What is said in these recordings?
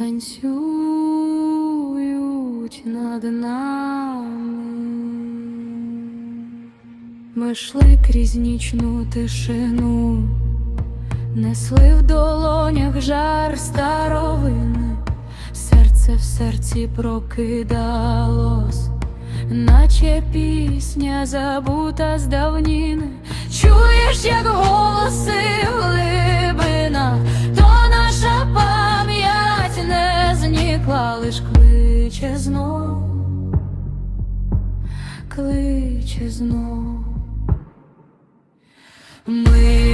танцюють над нами. Ми йшли крізь нічну тишину, несли в долонях жар старовини, серце в серці прокидалось, наче пісня забута з давніни. Чуєш, як голоси в кличе знов, кличе знов. Ми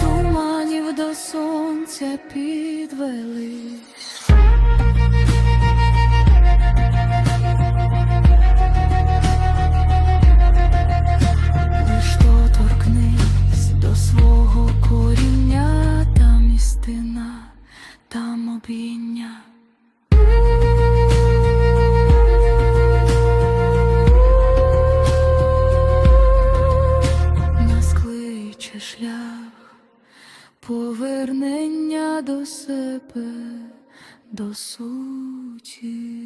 туманів до сонця підвели. Шлях, повернення до себе, до суті.